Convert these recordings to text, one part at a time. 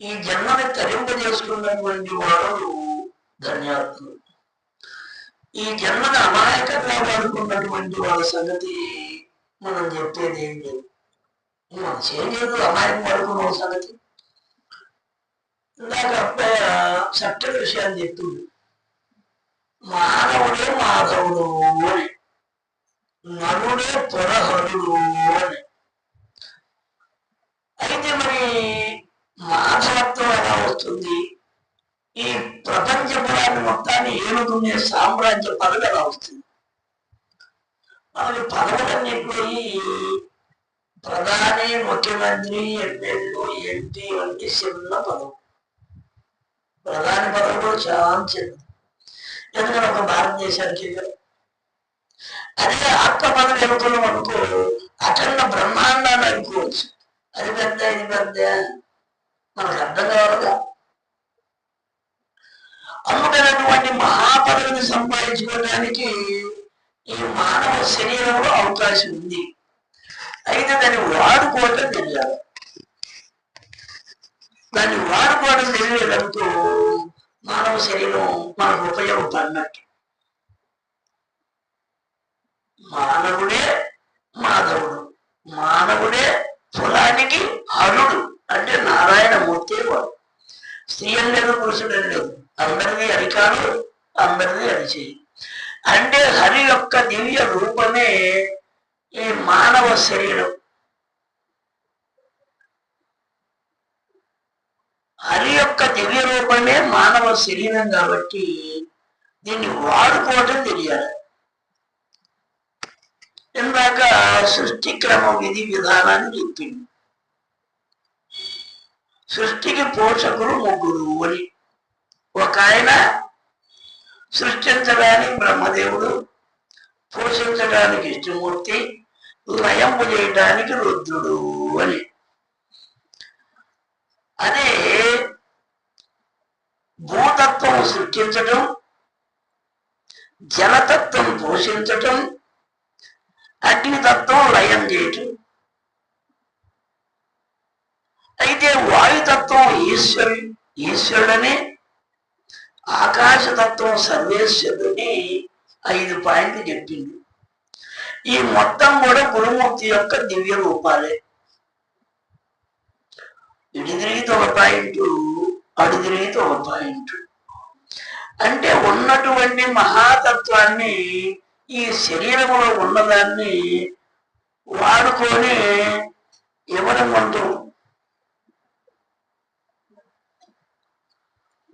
ఈ జన్మని తరింపజేసుకున్నటువంటి వాడు ధన్యాత్ముడు. ఈ జన్మను అమాయకంగా వాడుకున్నటువంటి వాళ్ళ సంగతి మనం చెప్పేది ఏం లేదు. మనం చేయలేదు అమాయకం వాడుకున్న వాళ్ళ సంగతి. ఇందాక అబ్బాయి చక్కటి విషయాలు చెప్తుంది మానవుడే మాధవుడు అని నరుడే పురహరుడు అని. అయితే మరి మాధవత్వం అవుతుంది వస్తుంది ఈ ప్రపంచ పురాన్ని మొత్తాన్ని ఏలుకునే సామ్రాజ్య పదవి అవుతుంది వస్తుంది. మనకి పదవులన్నీ పోయి ప్రధాని ముఖ్యమంత్రి ఎమ్మెల్యే ఎంపీ వంటి చిన్న పదవు. ప్రధాని పదవి కూడా చాలా చిన్న ఎందుకంటే ఒక భారతదేశానికి అదే ఆత్మ పదవి అనుకున్నాం అనుకో అఖండ బ్రహ్మాండాన్ని అనుకోవచ్చు. అది పెద్ద ఇది పెద్ద. మనకు అర్థం కావాలిగా అందుకనటువంటి మహాపదవిని సంపాదించుకోవడానికి ఈ మానవ శరీరంలో అవకాశం ఉంది. అయితే దాన్ని వాడుకోవటం తెలియాలి. దాన్ని వాడుకోవడం తెలియడంతో మానవ శరీరం మనకు ఉపయోగపడినట్టు. మానవుడే మాధవుడు. మానవుడే కులానికి హరుడు అంటే నారాయణమూర్తి వాడు. స్త్రీ అందరూ పురుషుడు లేదు. అందరిది అరికాలు అందరిది అరిచేయి అంటే హరి యొక్క దివ్య రూపమే ఈ మానవ శరీరం. హరి యొక్క దివ్య రూపమే మానవ శరీరం కాబట్టి దీన్ని వాడుకోవటం తెలియాలి. ఇందాక సృష్టి క్రమ విధి విధానాన్ని చెప్పింది. సృష్టికి పోషకులు ముగ్గురు. అని ఒక ఆయన సృష్టించడానికి బ్రహ్మదేవుడు పోషించడానికి ఇష్టమూర్తి లయంపు చేయడానికి రుద్రుడు అని అదే భూతత్వం సృష్టించటం జలతత్వం పోషించటం అగ్నితత్వం లయం చేయటం. అయితే వాయుతత్వం ఈశ్వరు ఈశ్వరుడని. ఆకాశతత్వం సర్వేశ్వరుడని ఐదు పాయింట్లు చెప్పింది. ఈ మొత్తం కూడా గురుమూర్తి యొక్క దివ్య రూపాలే. ఇటు తిరిగితే ఒక పాయింట్ అటు తిరిగితే ఒక పాయింట్. అంటే ఉన్నటువంటి మహాతత్వాన్ని ఈ శరీరంలో ఉన్నదాన్ని వాడుకొని ఇవ్వడం అంటూ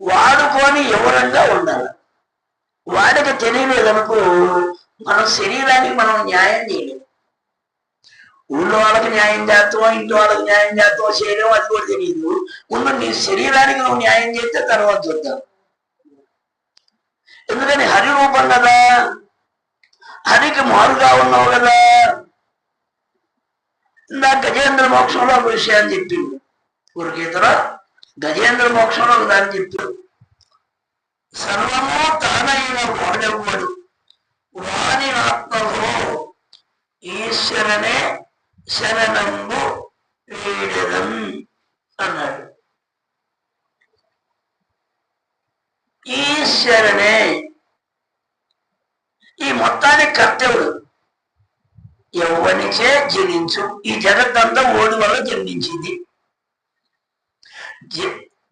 వాడుకొని ఎవరంగా ఉండాలి? వాడికి తెలియలేదనుకో మన శరీరానికి మనం న్యాయం చేయలేము ఊళ్ళో వాళ్ళకి న్యాయం చేస్తాం ఇంట్లో వాళ్ళకి న్యాయం చేస్తాం చేయడం అది కూడా తెలియదు ముందు నీ శరీరానికి నువ్వు న్యాయం చేస్తే తర్వాత చూద్దాం. ఎందుకని హరి రూపం కదా? హరికి మారుగా ఉన్నావు కదా? ఇందాక గజేంద్ర మోక్షంలో ఒక విషయాన్ని చెప్పిండు ఊరికేతరా గజేంద్ర మోక్షంలో ఉందని దాన్ని చెప్పాడు సర్వము తానైన వాడెవ్వడు. వాని ఆత్మలో ఈశ్వరనే శరణంబు వీడదం అన్నాడు. ఈశ్వరనే ఈ మొత్తానికి కర్తవుడు ఎవరిచే జనించు. ఈ జగత్తంతా ఓడి వల్ల జన్మించింది.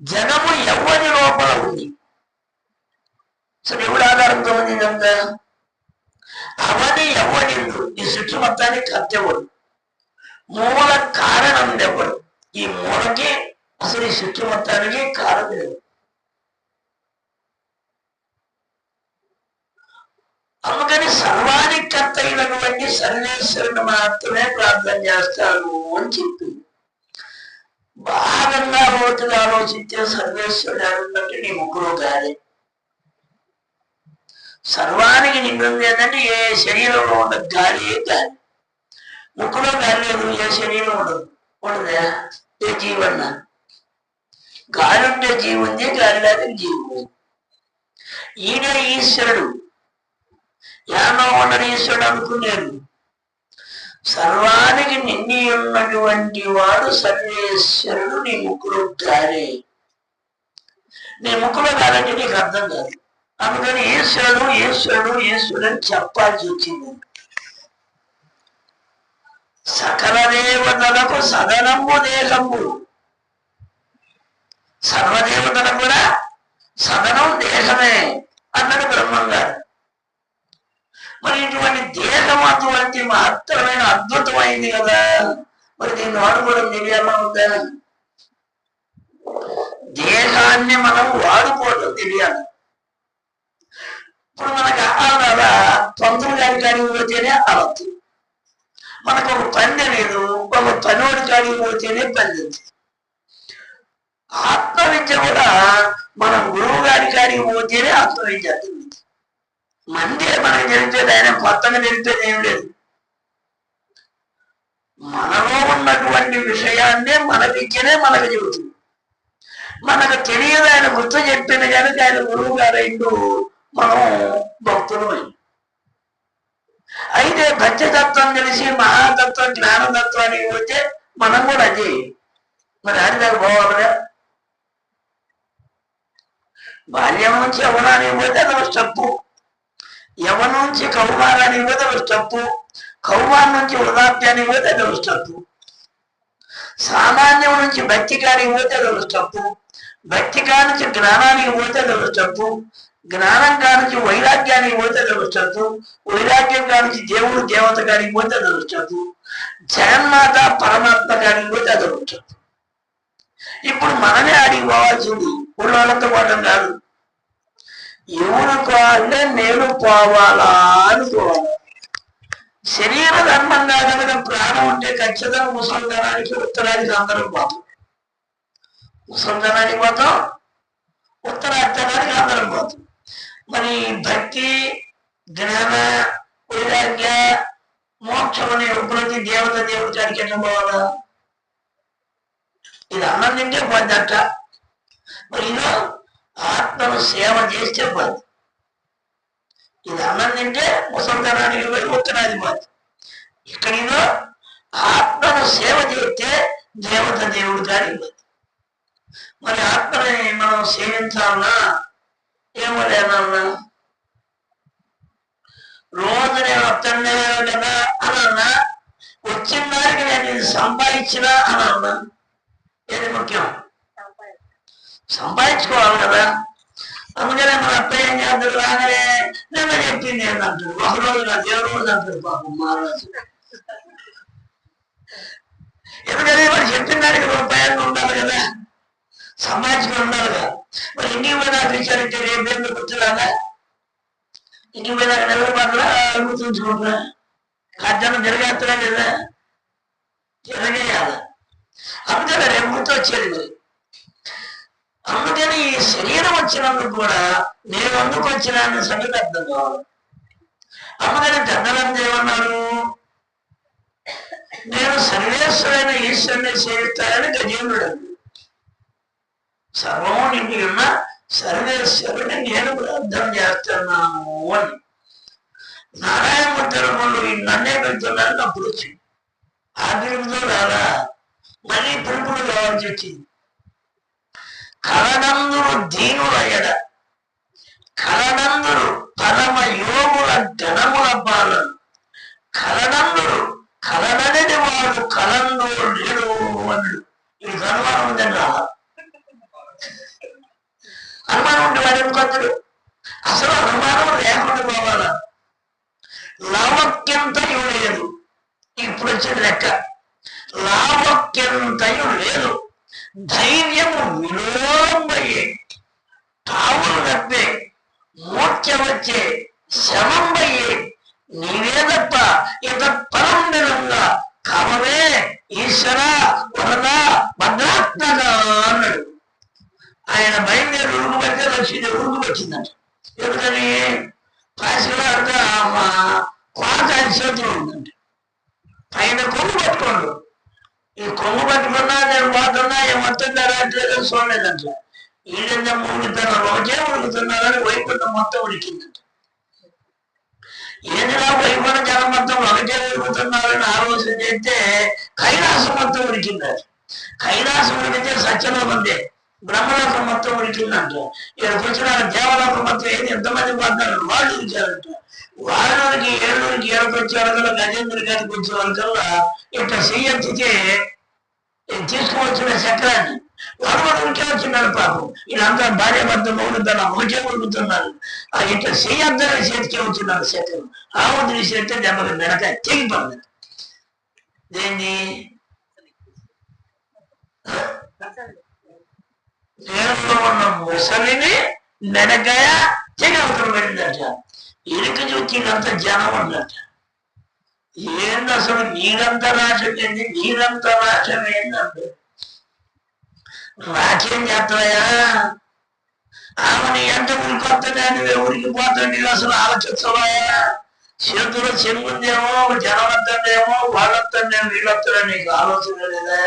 జనము ఎవరి లోపల ఉంది? సో ఎవడు ఆధారంతో ఉంది ఇదంతా. అవని ఎవడిండు ఈ సృష్టి మొత్తానికి కత్తెవడు మూల కారణం ఎవడు ఈ మూలకి అసలు ఈ సృష్టి మొత్తానికి కారణం ఎవడు అందుకని సర్వానికి కర్త అయినటువంటి సర్వేశ్వరుని మాత్రమే ప్రార్థన చేస్తాను అని చెప్పింది బాగా లోతుగా ఆలోచించే సర్వేశ్వరుడు అన్నట్టు నీ ముగ్గురు గాలి సర్వానికి నిండుంది ఏంటంటే ఏ శరీరంలో ఉండదు గాలి గాలి ముక్కులో గాలి లేదు ఏ శరీరం ఉండదు. ఉండదా? ఏ జీవన్న? గాలి ఉంటే జీవుంది గాలి లేక జీవుంది. ఉంది ఈయన ఈశ్వరుడు. యానో ఉండడు ఈశ్వరుడు అనుకునేరు సర్వానికి నిండి ఉన్నటువంటి వాడు సర్వేశ్వరుడు నీ ముక్కులో తారే నీ ముక్కులో గారంటే నీకు అర్థం కాదు. అందుకని ఈశ్వరుడు ఈశ్వరుడు ఈశ్వరుడు అని చెప్పాల్సి వచ్చింది. సకల దేవతలకు సదనము దేహము. సర్వదేవతలకు కూడా సదనం దేహమే అన్నాడు బ్రహ్మం గారు మరి ఇటువంటి దేహం అటువంటి మహత్తరమైన అద్భుతమైంది కదా. మరి దీన్ని వాడుకోవడం తెలియాలా ఉందా దేహాన్ని మనం వాడుకోవడం తెలియాలి ఇప్పుడు మనకు అలా తొందరగా గారి కాడికి పోతేనే అలద్దు మనకు ఒక పని తెలియదు ఒక పనివాడి కాడికి పోతేనే పని ఆత్మవిద్య కూడా మనం గురువు గారి కాడికి పోతేనే ఆత్మవిద్య. అవుతుంది మందిరం మనం గెలిచేది ఆయన కొత్తగా గెలిచేది ఏం లేదు. మనలో ఉన్నటువంటి విషయాన్నే మన విద్యనే మనకు చెబుతుంది. మనకు తెలియదు ఆయన గుర్తు చెప్పిన కనుక ఆయన గురువు గారు మనం భక్తులు అయితే భక్తితత్వం తెలిసి మహాతత్వం జ్ఞానతత్వానికి పోతే మనం కూడా అది. మరి అది దాకా పోవాలిగా బాల్యం నుంచి అవడానికి పోతే అది ఒక స్టెప్పు. యవనం నుంచి కౌమారానికి పోతే ఒక స్టెప్పు కౌమారం నుంచి వృధాప్యానికి పోతే అది ఒక సామాన్యం నుంచి భక్తికానికి పోతే అది ఒక స్టెప్పు భక్తి కానించి జ్ఞానానికి పోతే అది ఒక జ్ఞానం కానించి వైరాగ్యానికి పోతే అది ఒక వైరాగ్యం కానించి దేవుడు దేవత కానికి పోతే అది ఒక జగన్మాత పరమాత్మ కానికి పోతే అది ఒక ఇప్పుడు మనమే అడిగి పోవాల్సింది ఊళ్ళతో పోవటం కాదు. ఎవరు కావాలంటే నేను పోవాలా అనుకోవాలి శరీర ధర్మంగా కనుక ప్రాణం ఉంటే ఖచ్చితంగా ముసలిధనానికి ఉత్తరానికి అందరం పోతాం. ముసలిధనానికి పోతాం ఉత్తరార్థనానికి అందరం పోతాం. మరి భక్తి జ్ఞాన వైరాగ్య మోక్షం అనే ప్రతి దేవత దేవుడి కాడికి ఎట్లా పోవాలా? ఇది అన్నం తింటే పోద్దట. మరి ఇదో ఆత్మను సేవ చేస్తే పోద్ది ఇది అన్నం తింటే ముసలితనానికి పోయి ఉత్తరాది పోద్ది ఇక్కడ ఆత్మను సేవ చేస్తే దేవత దేవుడు కాడికి పోద్ది మరి ఆత్మని మనం సేవించాలన్నా ఏమలేనన్నా రోజు నేను వస్తానే కదా అని అన్నా వచ్చిన దానికి నేను సంపాదించినా అని అన్నా ఏది ముఖ్యం? సంపాదించుకోవాలి కదా అందుకనే మన అబ్బాయి ఏం చేస్తాడు రాగానే నిన్న చెప్పింది ఏంటంటాడు ఒక రోజు కాదు ఏ రోజు అంటాడు పాపం మహారాజు ఎందుకని మరి చెప్పిన దానికి రూపాయలు ఉండాలి కదా సంపాదించుకుని ఉండాలి కదా మరి ఇంటికి పోయినా విచారించే రేపు ఎందుకు గుర్తురాదా ఇంటికి పోయినా నెల పట్ల గుర్తుంచుకుంటున్నా కట్టడం జరగేస్తున్నా లేదా జరగేయాలి అందుకని రేపు గుర్తు వచ్చేది మరి అందుకని ఈ శరీరం వచ్చినందుకు కూడా నేను అందుకు వచ్చిన సంగతి అర్థం కావాలి అందుకని పెద్దలంతా ఏమన్నారు నేను సర్వేశ్వరైన ఈశ్వరుని సేవిస్తానని గజేంద్రుడు సర్వం నిండి ఉన్న సర్వేశ్వరుని నేను ప్రార్థన చేస్తున్నాను అని. నారాయణమూర్తి రూపంలో నన్నే పెడుతున్నారని అప్పుడు వచ్చింది. ఆ పిలుపుతో రాలా మళ్ళీ పిలుపులు కావాల్సి వచ్చింది. కరణందుడు దీనులయడ కరణందుడు పరమ యోగుల ధనముల పాలన. కరణందుడు కలనని వాడు కలందు లేడు అన్నాడు ఇది అనుమానం ఉందని రా. అనుమానం ఉంటే వాడు ఎందుకొచ్చాడు అసలు అనుమానం లేకుండా పోవాలా? లావక్యంతయు లేదు. ఇప్పుడు వచ్చిన లెక్క. లావక్యంతయు లేదు. ధైర్యము విలోమయ్యే తావులు తప్పే మూర్ఛ వచ్చే శమంబయ్యే నీవే తప్ప ఇంత పరం నిలంగా కామమే ఈశ్వర వరద భద్రాత్మక అన్నాడు. ఆయన బయలుదేరి ఉరుగు పడితే లక్ష్మీ ఉరుగు వచ్చిందంట. ఎందుకని కాశీలో అంతా మా కోట ఆయన చేతిలో ఉందంట. ఆయన కొమ్ము పట్టుకోండు. ఈ కొమ్ము పట్టుకున్నా నేను పోతున్నా ఏమొస్తుందా రావట్లేదు చూడలేదంట. ఈడన్న మూడుతున్నారు రోజే ఉడుకుతున్నారని వైకుంఠం మొత్తం ఉడికిందంట. ఏదిలా వైకుణ జనం మొత్తం ఒకటే ఉడుకుతున్నారని ఆలోచన చేస్తే కైలాసం మొత్తం ఉడికింది. కైలాసం ఉడికితే సత్యలోకందే బ్రహ్మలోక మొత్తం ఉడికిందంట ఇక్కడ వచ్చిన దేవలోక మొత్తం ఏది? ఎంతమంది పడ్డారు? వాళ్ళు ఉడిచారంట వాళ్ళకి ఏళ్ళూరికి ఏళ్ళకి వచ్చే వాళ్ళకల్లా గజేంద్ర గారికి వచ్చే వాళ్ళకల్లా ఇట్లా చెయ్యెత్తితే తీసుకువచ్చిన చక్రాన్ని. వాడు కూడా ఉడికే వచ్చినాడు పాపం. వీళ్ళంతా భార్య భర్త మూడు ఒకటే ఉంటున్నారు ఇట్లా చెయ్యొద్దని చేతికే వచ్చినారు చక్రం. ఆ వదిలి చేస్తే దెబ్బకి మెడకాయ తెగిపడింది దేన్ని? నేలలో ఉన్న ముసలిని మెడకాయ తెగ అవతల పెట్టిందట ఇరుకు చూచి అంత జనం ఉన్నట ఏంది అసలు నీరంతా రాశం ఏంది నీరంతా రాశం ఏందంటే రాజ్యం చేస్తాయా ఆమెను ఎంత ఉరికొత్తగా నువ్వే ఊరికి పోతాండి అసలు ఆలోచించవాయా చేతులు చెంగుందేమో జనం వద్దండేమో వాళ్ళొత్తండేమో వీళ్ళొత్తడే నీకు ఆలోచన లేదా?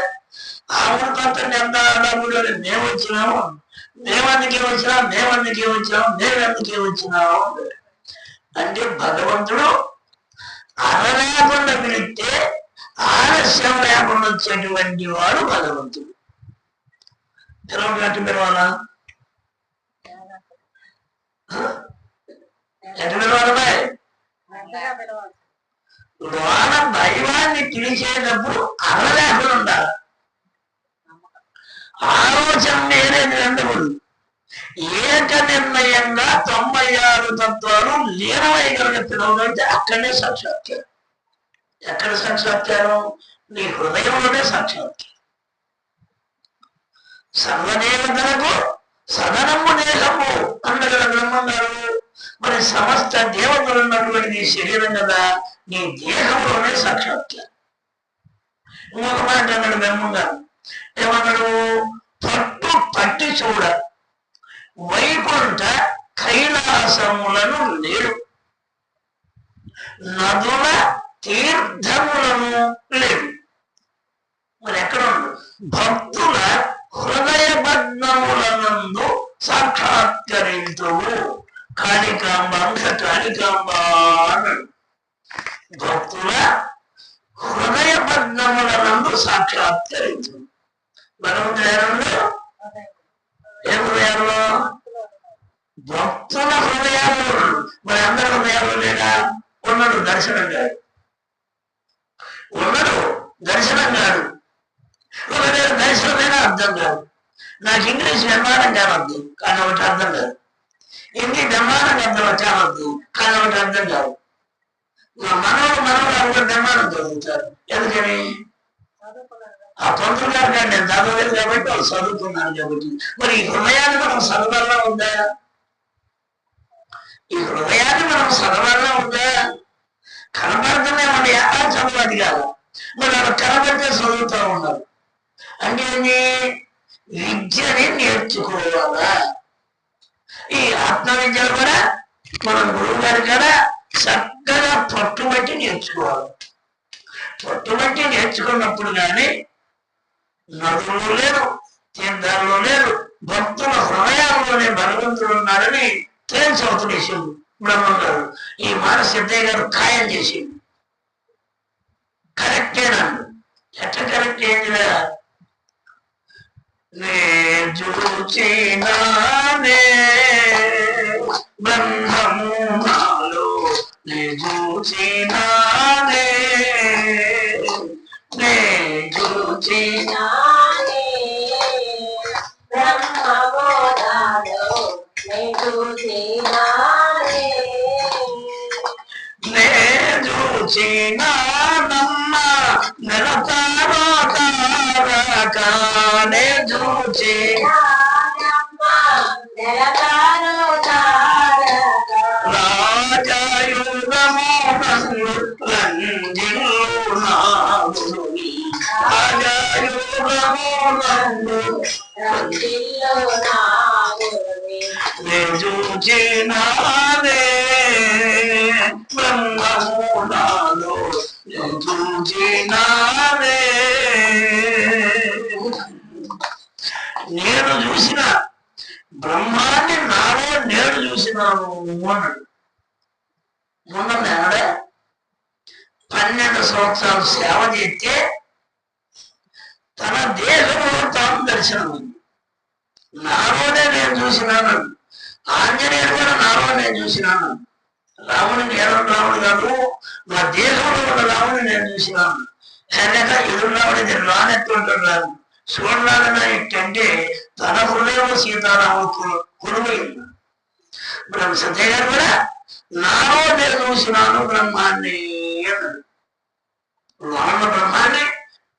కొత్తండి ఎంత డబ్బులు మేము వచ్చినాము. మేమందుకే వచ్చినాం? మేమందుకే వచ్చినాం? మేమెందుకే వచ్చినాము? అంటే భగవంతుడు అరలేకుండా పిలిస్తే ఆలస్యం లేకుండా వచ్చేటువంటి వాడు భగవంతుడు. పిలవట్టు పిలవాలా ఎటు పిలవాలి లోన దైవాన్ని పిలిచేటప్పుడు అరలేకుండా ఉండాలి. ఆలోచన నేనే ఉండకూడదు ఏక నిర్ణయంగా తొంభై ఆరు తత్వాలు లీనమయ్యగలిగిన అంటే అక్కడనే సాక్షాత్కారం. ఎక్కడ సాక్షాత్కారం? నీ హృదయంలోనే సాక్షాత్కారం. సర్వదేవతలకు సదనము దేహము అన్నగల బ్రహ్మన్నారు మరి సమస్త దేవతలు ఉన్నటువంటి నీ శరీరం కదా నీ దేహంలోనే సాక్షాత్కారం. ఇంకొక మాట అన్నాడు బ్రహ్మం గారు ఏమన్నాడు పట్టు పట్టి చూడ వైకుంఠ కైలాసములను లేడు నదుల తీర్థములను లేడు మరి ఎక్కడ భక్తుల హృదయ భగ్నములనందు సాక్షాత్కరింతువు కాళికాంబ అంశ కాళికాంబ అన్నాడు. భక్తుల హృదయ భగ్నములనందు సాక్షాత్కరించు భగవంతుడు ఎవరు ఏ హృదయాల్లో భక్తుల హృదయాల్లో మరి అందరి హృదయాల్లో లేడా ఉన్నాడు దర్శనం కాదు. ఉన్నాడు దర్శనం కాదు. ఒకవేళ దర్శనమైనా అర్థం కాదు. నాకు ఇంగ్లీష్ నిర్మాణం కావద్దు కానీ ఒకటి అర్థం కాదు. హిందీ నిర్మాణం అర్థం కావద్దు కానీ ఒకటి అర్థం కాదు. మనవడు మనవడు అందరూ నిర్మాణం చదువుతారు. ఎందుకని? ఆ పంతులు కానీ నేను చదవలేదు కాబట్టి వాళ్ళు చదువుకున్నాను కాబట్టి. మరి ఈ హృదయాన్ని మనం చదవాలా ఉందా? ఈ హృదయాన్ని మనం చదవాలా ఉందా? కనపడుతూనే మన ఎలా చదవాలి కాదు. మరి అలా కనబడితే చదువుతూ ఉన్నారు. అంటే విద్యని నేర్చుకోవాలా? ఈ ఆత్మ విద్యలు కూడా మన గురువు గారి కూడా చక్కగా పట్టుబట్టి నేర్చుకోవాలి. పట్టుబట్టి నేర్చుకున్నప్పుడు కానీ నదులు లేరు తీర్థాల్లో లేరు. భక్తుల హృదయాల్లోనే భగవంతుడు ఉన్నాడని తేల్చవుతున్న విషయం బ్రహ్మం గారు ఈ మాట సిద్ధయ్య గారు ఖాయం చేసింది కరెక్టేనండి ఎట్ట కరెక్ట్ ఏంటిరా నే చూచినానే బ్రహ్మము నాలో. నే చూచినా నే నానే బ్రహ్మబోధాలో నెట్టుచినానే. నే చూచినానమ్మ నిలతారో తారకానే చూచి నానమ్మ నెలతారు తారక. రాజాయుగము నన్ను రంజిల్లు నాగుని రాజాయుగము నన్ను నాగుని. చూచినానే బ్రహ్మము నాలో నే చూచినానే నేను చూసిన బ్రహ్మాన్ని నాలో నేను చూసినాను అన్నాడు మొన్న మేనడే పన్నెండు సంవత్సరాలు సేవ చేస్తే తన దేశంలో తాను దర్శనం నాలోనే నేను చూసినాను. ఆంజనేయుడు కూడా నాలో నేను చూసినాను. రాముని నేను రాముడు కాదు నా దేశంలో ఉన్న రాముని నేను చూసినాను. వెనక ఎదురురాముడు ఇది రానెత్తుంటున్నాను చూడలాగా ఏంటంటే తన హృదయం సీతారాముడు కొనుగోయింది బ్రహ్మ సత్య గారు కూడా నాలో నేను చూసినాను బ్రహ్మాన్ని అన్నాడు లోన బ్రహ్మాన్ని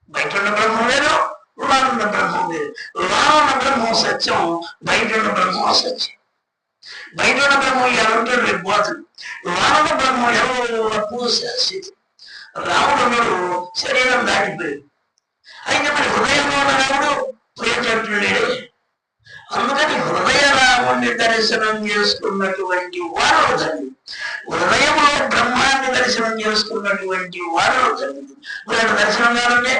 బయట ఉన్న బ్రహ్మం వేరు లోన బ్రహ్మం వేరు లోన బ్రహ్మం సత్యం బయట ఉన్న బ్రహ్మం అసత్యం. బయట ఉన్న బ్రహ్మం ఎవరితో రేపు పోతుంది లోన బ్రహ్మం ఎవరు? స్థితి రాముడు ఉన్నాడు శరీరం దాటిపోయాడు. అయితే మరి హృదయంలో ఉన్న రాముడు పోయేటట్లు లేడే అందుకని హృదయ రాముడిని దర్శనం చేసుకున్నటువంటి వారు ధన్యుడు హృదయంలో బ్రహ్మాన్ని దర్శనం చేసుకున్నటువంటి వారు జరిగింది వీళ్ళ దర్శనం కావాలంటే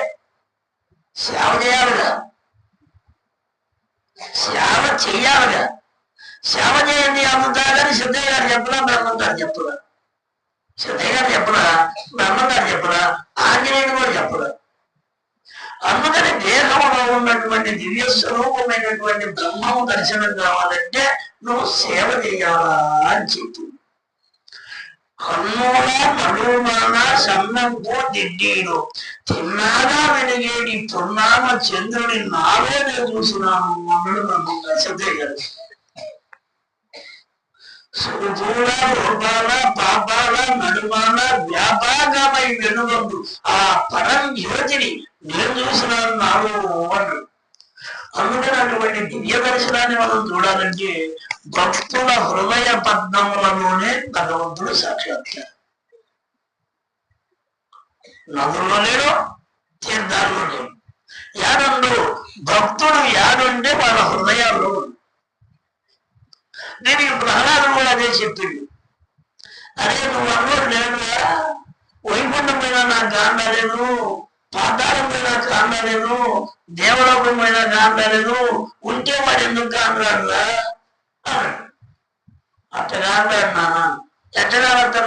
సేవ చేయాలిగా. సేవ చెయ్యాలిగా సేవ చేయండి అమ్ముతారని సిద్ధయ్య గారు చెప్పరా బ్రహ్మం గారు చెప్పరా సిద్ధయ్య గారు చెప్పరా బ్రహ్మం గారు చెప్పరా ఆంజనేయుడు కూడా చెప్పరా అందుకని దేహంలో ఉన్నటువంటి దివ్య స్వరూపమైనటువంటి బ్రహ్మము దర్శనం కావాలంటే నువ్వు సేవ చేయాలా అని చెప్పింది కన్నుల నడుమాన సన్నంపు దిడ్డీలు తిన్నాగా వెలిగేడి పున్నామ చంద్రుని నాలో నేను చూసినాను అన్నాడు బ్రహ్మంగా సిద్ధయ్య గారు. సురూల రూపాల పాపాల నడుమాన వ్యాపాకమై వెనుగండు. ఆ పరం జ్యోతిని నేను చూసినాను నాలో అన్నాడు. అందుకని అటువంటి దివ్య దర్శనాన్ని మనం చూడాలంటే భక్తుల హృదయ పద్మములలోనే భగవంతుడు సాక్షాత్కారం నదుల్లో లేడు తీర్థాల్లో లేడు. యాడుండు భక్తుడు యాడుంటే వాళ్ళ హృదయాల్లో ఉంది. నేను ఈ ప్రహ్లాదుడు కూడా అదే చెప్పిండు అరే నువ్వు అన్నోడు లేడుగా వైకుంఠం మీద నాకు కాండలేదు పాతాళం మీద నాకు కాండలేదు దేవలోకం మీద కాండలేదు ఉంటే వాడు ఎందుకు కాండాడురా అన్నాడు. అట్ట కాండాడు నాన్న.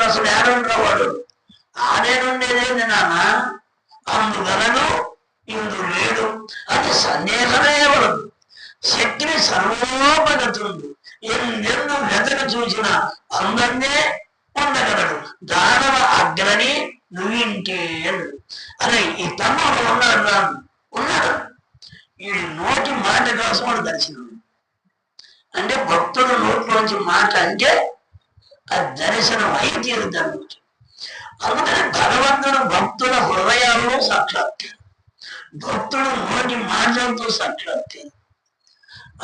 అసలు ఏడుంటా వాడు? ఆడేనుండేదేంది నాన్న. అందుగలను ఇందు లేడు. అది సందేహమే ఎవరు శక్తిని సర్వోపగతుంది ఎందెందు వెతను చూసిన అందరినే ఉండగలడు దానవ అగ్రని నువ్వింటే? అన్నాడు. అరే ఈ తమ్ముడు ఉన్నాడు రా. ఉన్నాడు. ఈ నోటి మాట కోసం వాడు దర్శనం. అంటే భక్తుడు నోట్లోంచి మాట అంటే ఆ దర్శనం అయి తీరుతాడు అందుకని భగవంతుడు భక్తుల హృదయాల్లో సాక్షాత్కారం. భక్తుడు నోటి మాటలతో సాక్షాత్కారం.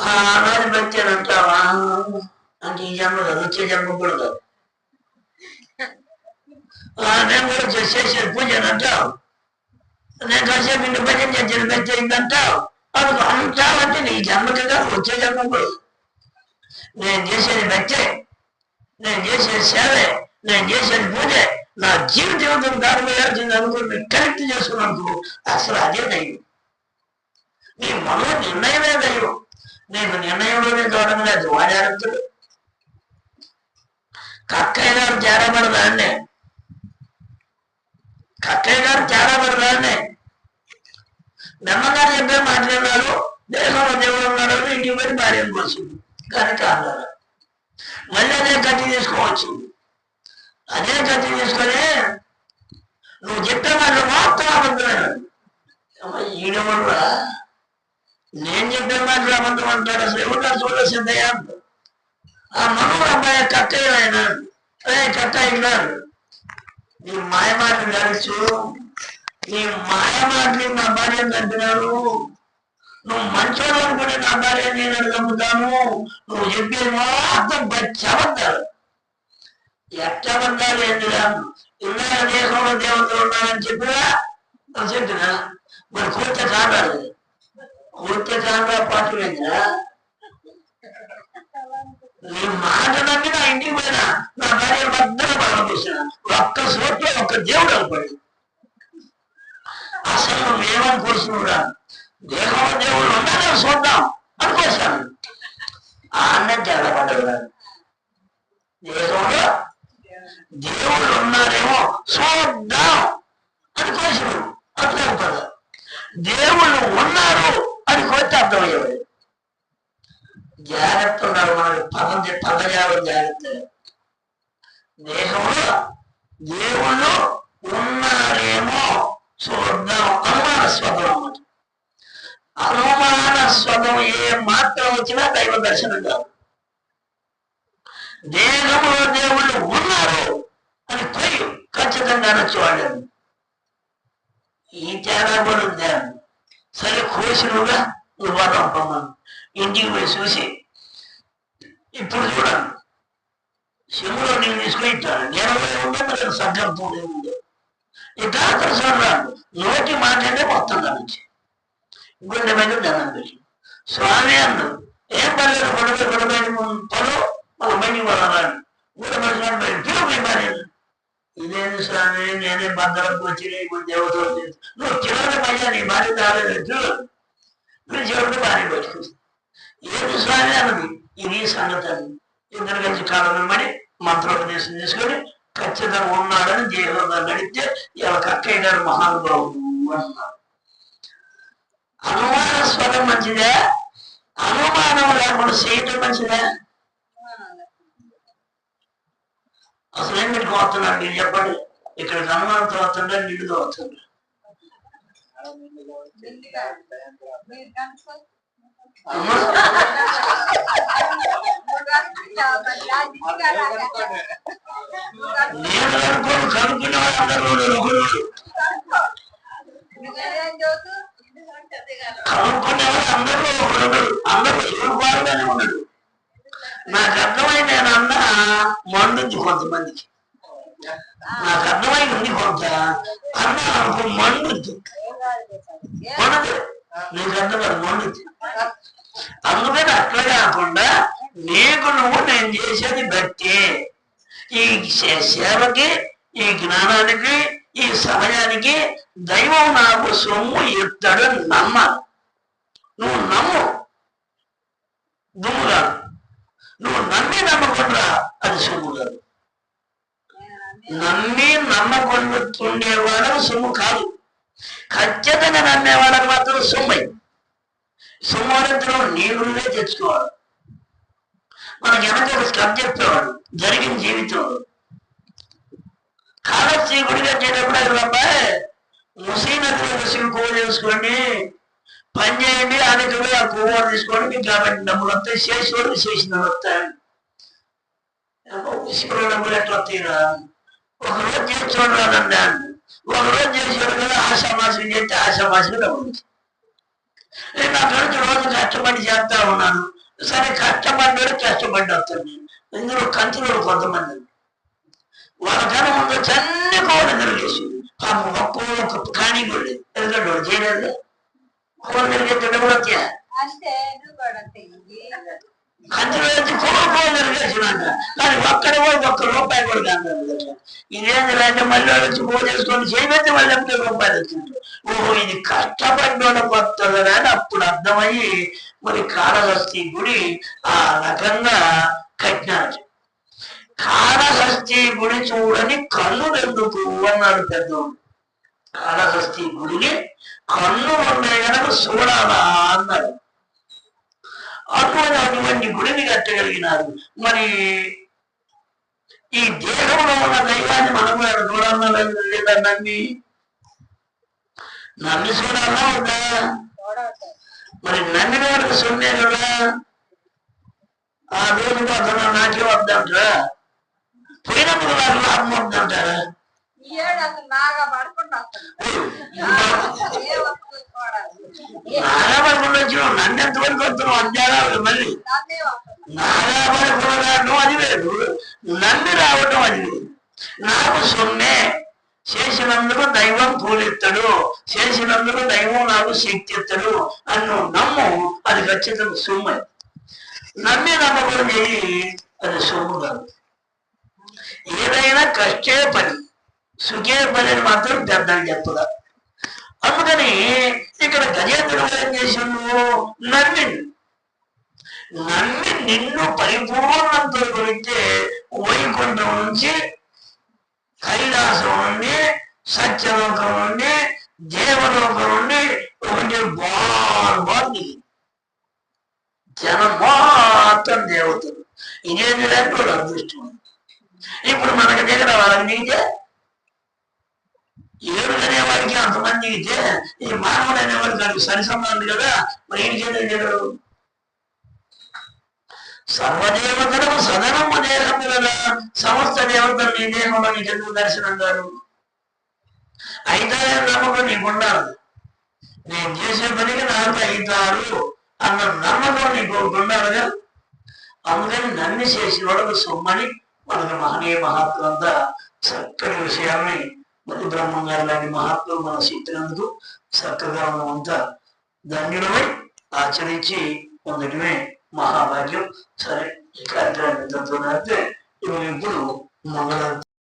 ఆ అనాది భక్తి అని అంటావా? అంటే ఈ జన్మ వచ్చే జన్మ కూడా కాదు. నేను కూడా చే- చేసే పూజ అంటావు నేను కాసేపు ఇంటి భజన చేసిన భక్తి అయిందంటావు అది అంటావంటే నీ జన్మకి కాదు వచ్చే జన్మ కూడా. నేను చేసేది భక్తే నేను చేసేది సేవే నేను చేసేది పూజే. నా జీవితం దాని మీద అనుకుని కరెక్ట్ చేసుకున్నందుకు అసలు అదే దైవం నీ మనో నిర్ణయమే దైవం నీకు నిర్ణయంలోనే చూడడం లేదు వాడారంతుడు కక్క అయినా చేరబడదాన్నే కక్కయ్య గారు చాలా చేరబడదాన్నే బ్రహ్మగారు చెప్పే మాట్లాడినారు దేశంలో దేవుడు ఉన్నాడు ఇంటికి పోయి భార్య వచ్చింది కానీ కాదు మళ్ళీ అదే కత్తి తీసుకోవచ్చు. అదే కత్తి తీసుకొని నువ్వు చెప్పే మాటలు మాత్రం అబద్ధమే. ఈడవడురా నేను చెప్పే మాటలు అబద్ధం అంటాడు? అసలు ఎవరు చూడ సిద్ధయ్య ఆ మనవుడు అబ్బాయి కట్టయ్య ఆయన. కట్ట కట్టయ్యాడు నీ మాయ మాటలు నడుచు. నీ మాయ మాటలు నా భార్య చంపినాడు నువ్వు మంచోడు అనుకునే నా భార్య నేను నమ్ముతాను? నువ్వు చెప్పే మాత్రం పచ్చి ఎట్టబద్దాలు ఏంటిరా ఇన్న దేశంలో దేవతలు ఉన్నారని చెప్పినా? అని చెప్పినా? మరి కూర్చో కాడాలి కూర్చో కాడా పాటలు ఏంటిరా నీ మాట నమ్మి నా ఇంటికి పోయినా నా భార్య భద్రత పడబోసిన ఒక్క సోట్లో ఒక్క దేవుడు అనుకోండి అసలు నువ్వేమనుకోస్తున్నావురా దేహంలో దేవుడు ఉన్నానే చూద్దాం అనుకోసాను ఆ అన్నం తేడా పడ్డదా దేహంలో దేవుళ్ళు ఉన్నారేమో చూద్దాం అని కోసిన అర్థం పద దేవుళ్ళు ఉన్నారు అని కోరితే అర్థమయ్యేవాడు. జాగ్రత్త ఉన్నారు మనకి పదం పదజాలం జాగ్రత్త. దేహంలో దేవుళ్ళు ఉన్నారేమో చూద్దాం. అనుమానాస్పదం అన్నమాట అనుమానాస్పదం ఏ మాత్రం వచ్చినా దైవ దర్శనం కాదు. దేహంలో దేవుళ్ళు ఉన్నారు అని పోయి ఖచ్చితంగా అనొచ్చు ఈ తేడా కూడా ఉంది? సరే కోసినుగా నువ్వు పంపమను ఇంటికి పోయి చూసి ఇప్పుడు చూడండి శివులో నేను తీసుకుని ఇట్టాను నేను ఉండే మరి సంకల్పం ఏముందో ఇట్లా చూడండి నోటి మాటనే మొత్తం నుంచి. గుండె మీద దండం స్వామి అన్న ఏం పర్లేదు గొడవ గొడవ పలు మన బయటికి పోదాం గుండె మనిషి బయట పిలుపు మరి ఇదేంటి స్వామి నేనే భద్రకు వచ్చి నీకు దేవతలు నువ్వు చివరి పైగా నీ భార్య రాలేదు మీరు చివరికి భార్య పెట్టుకుంది ఏంటి స్వామి అన్నది ఇది సంగతి అది ఇద్దరు కలిసి కాలం మరి మంత్రోపదేశం చేసుకొని ఖచ్చితంగా ఉన్నాడని దేవుడు నడిస్తే ఇలా కక్కయ్య గారు మహానుభావుడు అన్నారు అనుమాన స్వరం మంచిదే? అనుమానం లేకుండా చేయటం మంచిదే? అసలు ఏం పెట్టుకోవస్తున్నాడు మీరు చెప్పండి. ఇక్కడికి అనుమానంతో వస్తుండే నిండుతో వస్తుండే అమ్మా నేను అనుకోను కనుక్కునే వాళ్ళందరూ ఒకరు కనుక్కునే వాళ్ళందరూ ఒకరు అందరూ బాగానే ఉన్నాడు నాకు అర్థమైంది నేను అన్న మండుంది కొంతమందికి నాకు అర్థమైంది కొంత అన్న నాకు మండుద్ది మండుద్ది నీకు అర్థం అందుకని అట్లా కాకుండా నీకు నువ్వు నేను చేసేది బట్టి ఈ సేవకి ఈ జ్ఞానానికి ఈ సమయానికి దైవం నాకు సొమ్ము ఇస్తాడు నమ్మ. నువ్వు నమ్ము. దుమ్ము కాదు నువ్వు నమ్మి నమ్మకుండా అది సొమ్ము కాదు. నమ్మి నమ్మకుండా ఉండేవాడు సొమ్ము కాదు. ఖచ్చితంగా నమ్మేవాళ్ళకి మాత్రం సొమ్మై. సోమవారంతరం నీళ్ళే తెచ్చుకోవాలి. మనకి వెనక ఒక స్టప్ చెప్పేవాడు జరిగిన జీవితం. కాళశ్రీ చేయటప్పుడు అది అబ్బాయి ముసీ నదిలో కోవ చేసుకోండి పని చేయండి అనేకులు ఆ పువ్వు తీసుకోండి మీకు కాబట్టి డబ్బులు వస్తాయి శేషుడు చేసిన వస్తాయి. ఉసిపులో డబ్బులు ఎట్లా వస్తాయిరా? ఒక రోజు చేసి చూడరాదండి ఒకరోజు రోజు కదా ఆశామాసం చేస్తే ఆశామాసం డబ్బులు నేను అక్కడికి రోజు కష్టపడి చేస్తా ఉన్నాను. సరే కష్టపడ్డాడు కష్టపడి వస్తాను నేను ఇందులో కంచులు కొంతమంది వాళ్ళకన్నా ముందు చన్ని కోడి తిరిగేసి పాపం ఒక్కో ఒక కానీ కూడా. ఎందుకంటే చేయలేదు. కోడి తిరిగేస్తే కూడా వచ్చా అంటే నువ్వు కూడా చెయ్యి కానీ ఒక్కడ కూడా ఒక్క రూపాయి కూడా కాదు అంటే మళ్ళీ వాడు వచ్చి పో చేసుకొని చేయబెట్టి మళ్ళీ ఎప్పుడు రూపాయలు వచ్చింది ఓహో ఇది కష్టపడ్డ కొత్తది అని అప్పుడు అర్థమయ్యి మరి కాళహస్తి గుడి ఆ రకంగా కట్టినారు. కాళహస్తి గుడి చూడని కళ్ళు ఎందుకు అన్నాడు పెద్దోడు. కాళహస్తి గుడిని కన్ను ఉన్నాయి కనుక చూడాలా అన్నాడు. అటువంటి అటువంటి గుడిని కట్టగలిగినారు మరి ఈ దేహంలో ఉన్న దైవాన్ని మనం కూడా చూడాలన్నా లేదా నమ్మి నమ్మి చూడాలా ఉందా మరి నమ్మిన వాడికి సొమ్మే కదా. ఆ రోజు అతను నాకే వద్దంటారా? పోయినప్పుడు నాకు లాభం వద్దంటారా? ఏడు అసలు బాగా పడుకుంటా నన్ను ఎంతవరకు వస్తున్నావు? మళ్ళీ నన్నే వస్తుంది అది లేదు నమ్మి రావటం అది నాకు సొమ్మే. చేసినందుకు దైవం పూలిస్తాడు. చేసినందుకు దైవం నాకు శక్తి ఇస్తాడు. అని నువ్వు నమ్ము. అది ఖచ్చితంగా సొమ్ము. నమ్మి నమ్మకం చేయి అది సొమ్ము కాదు. ఏదైనా కష్టే పని. సుఖే మాత్రం పెద్దలు చెప్పదా అందుకని ఇక్కడ గజేంద్రుడు ఏం చేసిండు నమ్మి నమ్మి నిన్ను పరిపూర్ణంతో గురించి వైకుంఠం నుంచి కైలాసం నుండి సత్యలోకం నుండి దేవలోకం నుండి ఒకటి బార్ బార్ జనం మాత్రం దేవతలు. ఇదేంటి అంటే అదృష్టం. ఇప్పుడు మనకి దగ్గర వాళ్ళకి దిగితే ఏడు అనేవాడికి అంతమంది దిగితే ఈ మానవుడు అనేవాడికి అది సంబంధం కదా మరి ఏం చేయలేడు సర్వదేవతలకు సదనము దేహము కదా సమస్త దేవతలు నీ దేహంలో నీకు ఎందుకు దర్శనం గారు అయితే నమ్మకం నీకు ఉండాలి నేను చేసే పనికి నాకు అవుతారు అన్న నమ్మకం నీకు ఒకటి ఉండాలిగా అందుకని నన్ను చేసిన వాళ్ళకు సొమ్మని మనకు మహనీయ మహాత్మంతా చక్కటి విషయాన్ని మరి బ్రహ్మం గారు లాంటి మహాత్ములు మన చెప్పినందుకు చక్కగా మనమంతా ధన్యులమై ఆచరించి పొందడమే మహాభాగ్యం. సరే ఈ కార్యక్రమం ఇంతతో ఇప్పుడు మంగళ